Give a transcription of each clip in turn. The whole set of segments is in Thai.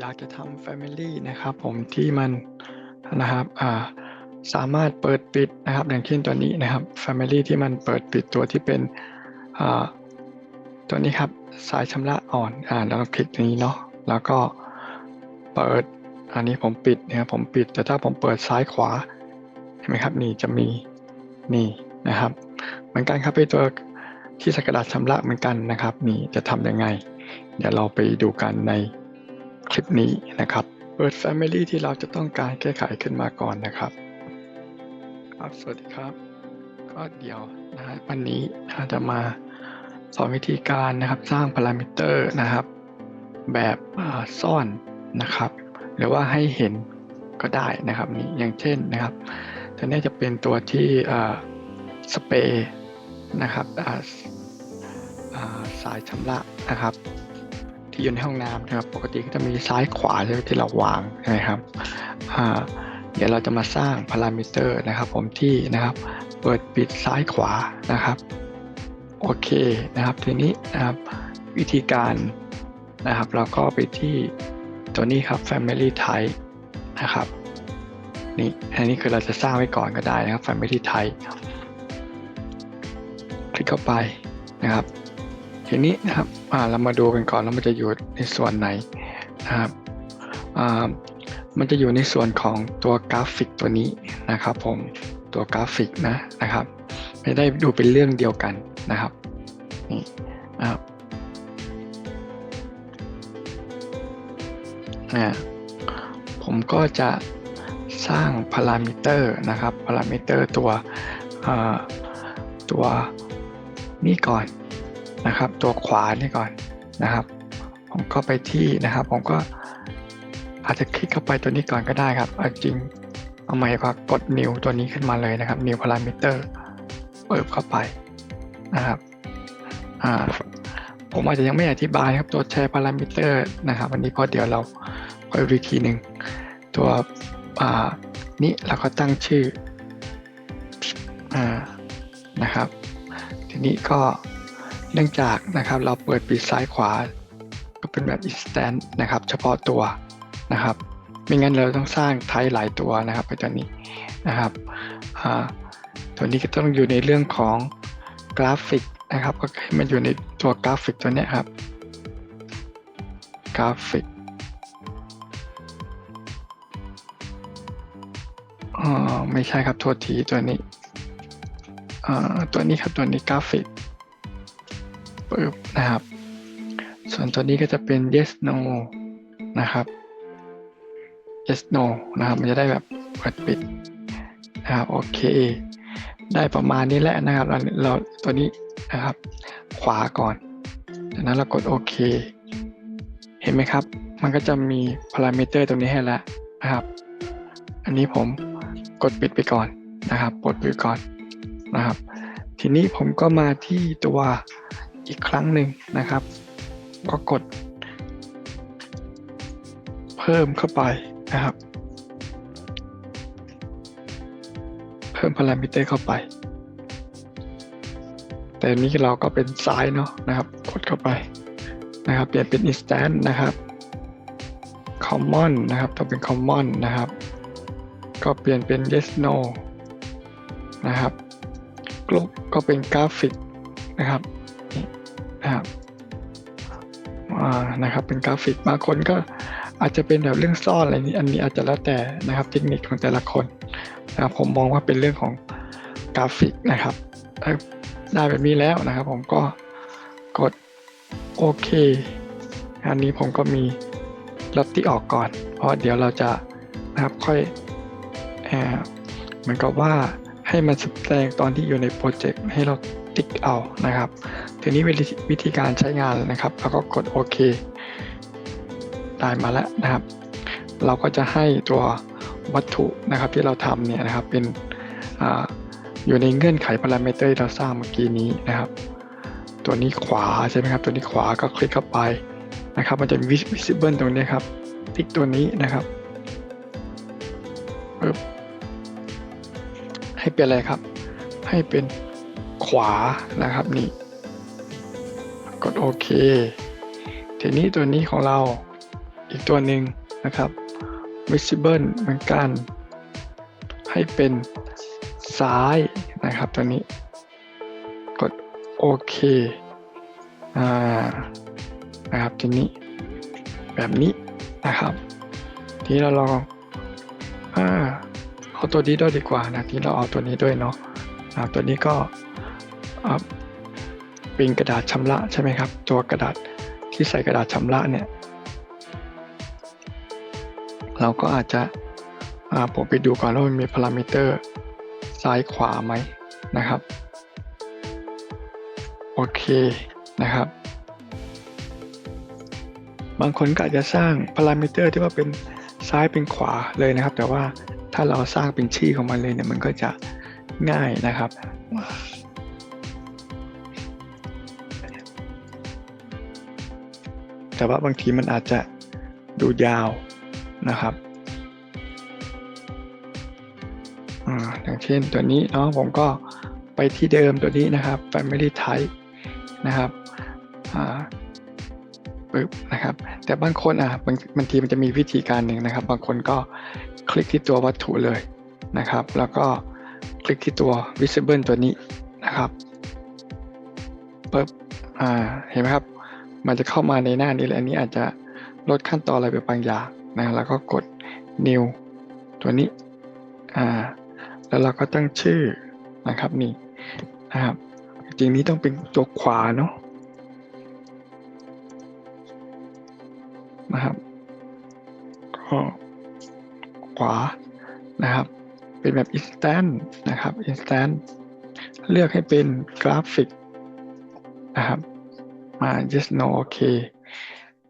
อยากจะทำ Family นะครับผมที่มันนะครับสามารถเปิดปิดนะครับอย่างเช่นตัวนี้นะครับ Family ที่มันเปิดปิดตัวที่เป็นตัวนี้ครับสายชำระอ่อนอ่าแล้วก็คลิกตรงนี้เนาะแล้วก็เปิดอันนี้ผมปิดนะครับผมปิดแต่ถ้าผมเปิดซ้ายขวาเห็นไหมครับนี่จะมีนี่นะครับ เหมือนกันครับเป็นตัวที่สกกระดาษชำระเหมือนกันนะครับ นี่จะทำยังไง เดี๋ยวเราไปดูกันใน คลิปนี้นะครับ เปิด Family ที่เราจะต้องการแก้ไขขึ้นมาก่อนนะครับครับสวัสดีครับ ก็เดี๋ยวนะฮะวันนี้เราจะมาสอนวิธีการนะครับสร้างพารามิเตอร์นะครับ แบบซ่อนนะครับ หรือว่าให้เห็นก็ได้นะครับนี่อย่างเช่นนะครับตัวนี้จะเป็นตัวที่อ่าสเปรย์นะครับสายชำระนะครับ ที่อยู่ในห้องน้ำนะครับ ปกติก็จะมีซ้ายขวาใช่ไหมที่เราวางใช่ไหมครับเดี๋ยวเราจะมาสร้างพารามิเตอร์นะครับ ผมที่นะครับ เปิดปิดซ้ายขวานะครับ โอเคนะครับ ทีนี้นะครับวิธีการนะครับ เราก็ไปที่ตัวนี้ครับ Family Type นะครับนี่อันนี้คือเราจะสร้างไว้ก่อนก็ได้นะครับ Family Type คลิกเข้าไปนะครับ ทีนี้นะครับเรามาดูกันก่อนแล้วมันจะอยู่ในส่วนไหนนะครับมันจะอยู่ในส่วนของตัวกราฟิกตัวนี้นะครับ ผมตัวกราฟิกนะนะครับ ไม่ได้ดูเป็นเรื่องเดียวกันนะครับนี่นะครับอ่ผมก็จะสร้างพารามิเตอร์นะครับพารามิเตอร์ตัวตัวนี้ก่อน นะครับ ตัวขวานี่ก่อนนะครับ ผมก็ไปที่นะครับ ผมก็อาจจะคลิกเข้าไปตัวนี้ก่อนก็ได้ครับเอาจริงเอาใหม่ก็กดนิวตัวนี้ขึ้นมาเลยนะครับ new parameter เปิดเข้าไปนะครับอ่าผมอาจจะยังไม่อธิบายครับตัวแชร์พารามิเตอร์นะครับวันนี้พราะเดี๋ยวเราค่อยวิธีหนึ่งตัวอ่านี้เราก็ตั้งชื่ออ่านะครับ ทีนี้ก็ เนื่องจากนะครับเราเปิดปิดซ้ายขวา ก็เป็นแบบ instant นะครับเฉพาะตัวนะครับไม่งั้นเราต้องสร้างไทป์หลายตัวนะครับไปตัวนี้นะครับตัวนี้ก็ต้องอยู่ในเรื่องของกราฟิกนะครับก็ให้มันอยู่ในตัวกราฟิกตัวนี้ครับกราฟิกอ๋อไม่ใช่ครับโทษทีตัวนี้อ่าตัวนี้ครับตัวนี้กราฟิก ปึ๊บนะครับ ส่วนตัวนี้ก็จะเป็น yes no นะครับ yes no นะครับ มันจะได้แบบเปิดปิดนะครับโอเค ได้ประมาณนี้แหละนะครับ เราเราตัวนี้นะครับ ขวาก่อนจากนั้นเรากดโอเค เห็นไหมครับ มันก็จะมีพารามิเตอร์ตรงนี้ให้แล้วนะครับ อันนี้ผมกดปิดไปก่อนนะครับกดปิดก่อนนะครับ ทีนี้ผมก็มาที่ตัว อีกครั้งหนึ่งนะครับก็กด เพิ่มเข้าไปนะครับ เพิ่มพารามิเตอร์เข้าไป แต่นนี้เราก็เป็นซ้ายเนาะนะครับ กดเข้าไปนะครับ เปลี่ยนเป็น instant นะครับ common นะครับต้องเป็น common นะครับ ก็เปลี่ยนเป็น yes no นะครับกลุ่มก็เป็นกราฟิกนะครับ นะครับนะครับเป็นกราฟิกบางคนก็อาจจะเป็นแบบเรื่องซ่อนอะไรนี้อันนี้อาจจะแล้วแต่นะครับเทคนิคของแต่ละคนนะครับผมมองว่าเป็นเรื่องของกราฟิกนะครับได้แบบนี้แล้วนะครับ ผมก็กดโอเค อันนี้ผมก็มีลบที่ออกก่อน เพราะเดี๋ยวเราจะนะครับค่อยเหมือนกับว่า ให้มันแสดงตอนที่อยู่ในโปรเจกต์ให้เราติ๊กเอานะครับทีนี้วิธีวิธีการใช้งานนะครับเราก็กดโอเคได้มาแล้วนะครับ เราก็จะให้ตัววัตถุนะครับที่เราทำเนี่ยนะครับเป็นออยู่ในเงื่อนไขพารามิเตอร์ที่เราสร้างเมื่อกี้นี้นะครับ ตัวนี้ขวาใช่ไหมครับตัวนี้ขวาก็คลิกเข้าไปนะครับ มันจะมี visible ตรงนี้ครับ ติ๊กตัวนี้นะครับปึ๊บ ให้เป็นอะไรครับ ให้เป็นขวานะครับนี่กดโอเคทีนี้ตัวนี้ของเราอีกตัวหนึ่งนะครับ visible เหมือนกัน ให้เป็นซ้ายนะครับตัวนี้ กดโอเคอ่านะครับทีนี้แบบนี้นะครับ ทีนี้เราลองอ่า เอาตัวนี้ด้วยดีกว่านะที่เราเอาตัวนี้ด้วยเนาะอ่าตัวนี้ก็เป็นกระดาษชำระใช่ไหมครับ ตัวกระดาษที่ใส่กระดาษชำระเนี่ย เราก็อาจจะผมไปดูก่อนว่ามันมีพารามิเตอร์ซ้ายขวาไหมนะครับ โอเคนะครับ บางคนก็อาจจะสร้างพารามิเตอร์ที่ว่าเป็นซ้ายเป็นขวาเลยนะครับ แต่ว่า ถ้าเราสร้างเป็นชื่อของมันเลยเนี่ยมันก็จะง่ายนะครับแต่ว่าบางทีมันอาจจะดูยาวนะครับอย่างเช่นตัวนี้เนาะผมก็ไปที่เดิมตัวนี้นะครับ Family Type นะครับปึ๊บนะครับ แต่บางคนอะบางบางทีมันจะมีวิธีการหนึ่งนะครับ บางคนก็ คลิกที่ตัววัตถุเลยนะครับ แล้วก็คลิกที่ตัว visible ตัวนี้นะครับปึ๊บอ่าเห็นไหมครับ มันจะเข้ามาในหน้านี้เลยอันนี้อาจจะลดขั้นตอนอะไรไปบางอย่างนะแล้วก็กด new ตัวนี้อ่าแล้วเราก็ตั้งชื่อนะครับนี่นะครับจริงนี้ต้องเป็นตัวขวาเนาะนะครับก็ ขวานะครับ เป็นแบบ instant นะครับ instant เลือกให้เป็นกราฟิกนะครับ มา yes no โอเค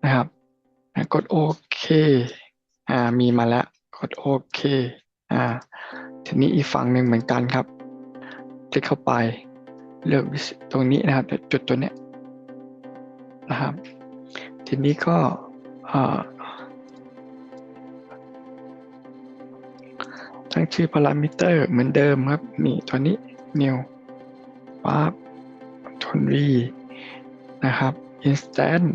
นะครับกดโอเคอ่ามีมาแล้วกดโอเคอ่าทีนี้อีกฝั่งหนึ่งเหมือนกันครับ คลิกเข้าไป เลือกตรงนี้นะครับจุดตัวเนี้ยนะครับ ทีนี้ก็ ตั้งชื่อพารามิเตอร์เหมือนเดิมครับ นี่ตัวนี้ new ปั๊บทนวีนะครับ instant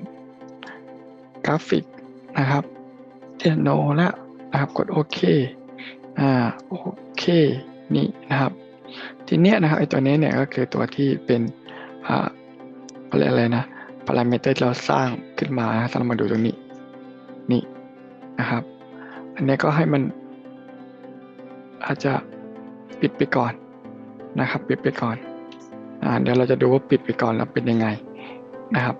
กราฟิกนะครับเทโนแล้วนะครับ กดโอเค อ่า โอเค นี่นะครับ ทีเนี้ยนะครับไอตัวนี้เนี่ยก็คือตัวที่เป็น อ่าอะไรอะไรนะพารามิเตอร์เราสร้างขึ้นมาถ้าเรามาดูตรงนี้ นี่นะครับ อันนี้ก็ให้มัน อาจจะปิดไปก่อนนะครับ ปิดไปก่อนอ่าเดี๋ยวเราจะดูว่าปิดไปก่อนแล้วเป็นยังไงนะครับ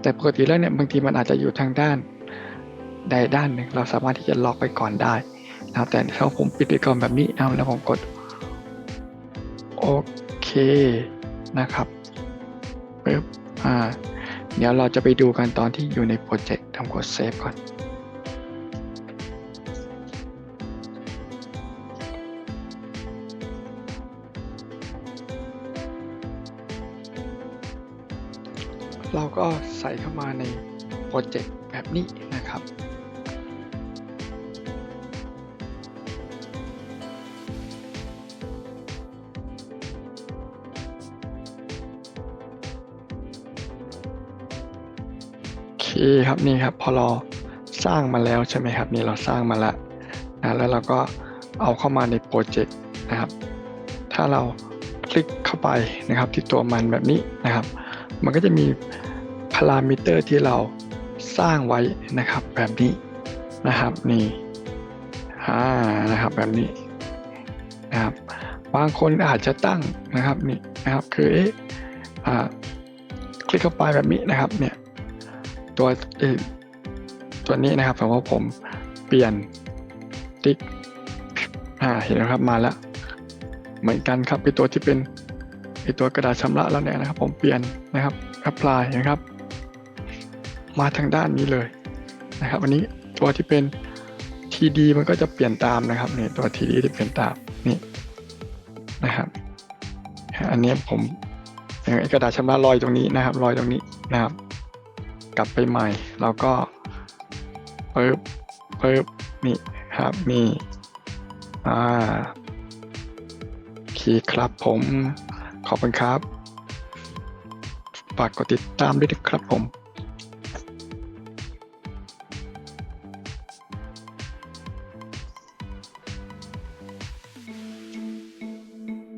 แต่ปกติแล้วเนี่ยบางทีมันอาจจะอยู่ทางด้านใดด้านหนึ่งเราสามารถที่จะล็อกไปก่อนได้นะครับแต่ถ้าผมปิดไปก่อนแบบนี้นะครับแล้วผมกดโอเคนะครับปึ๊บอ่าเดี๋ยวเราจะไปดูกันตอนที่อยู่ในโปรเจกต์ทำกดเซฟก่อน ก็ใส่เข้ามาในโปรเจกต์แบบนี้นะครับ โอเคครับนี่ครับพอเราสร้างมาแล้วใช่ไหมครับนี่เราสร้างมาแล้วนะแล้วเราก็เอาเข้ามาในโปรเจกต์นะครับ ถ้าเราคลิกเข้าไปนะครับที่ตัวมันแบบนี้นะครับ มันก็จะมี พารามิเตอร์ที่เราสร้างไว้นะครับแบบนี้นะครับนี่อ่านะครับแบบนี้นะครับบางคนอาจจะตั้งนะครับนี่นะครับคือเอ๊ะอ่าคลิกเข้าไปแบบนี้นะครับเนี่ยตัวตัวนี้นะครับผมว่าผมเปลี่ยนติ๊กอ่าเห็นไหมครับมาแล้วเหมือนกันครับเป็นตัวที่เป็นไอตัวกระดาษชำระแล้วเนี่ยนะครับ ผมเปลี่ยนนะครับ apply นะครับ มาทางด้านนี้เลยนะครับ อันนี้ตัวที่เป็น TD มันก็จะเปลี่ยนตามนะครับนี่ตัว TD ที่เปลี่ยนตามนี่นะครับอันนี้ผมอย่างไอ้กระดาษชำระรอยตรงนี้นะครับ รอยตรงนี้นะครับ กลับไปใหม่เราก็ปึ๊บปึ๊บนี่ครับนี่อ่าโอเคครับผมขอบคุณครับฝากกดติดตามด้วยนะครับผม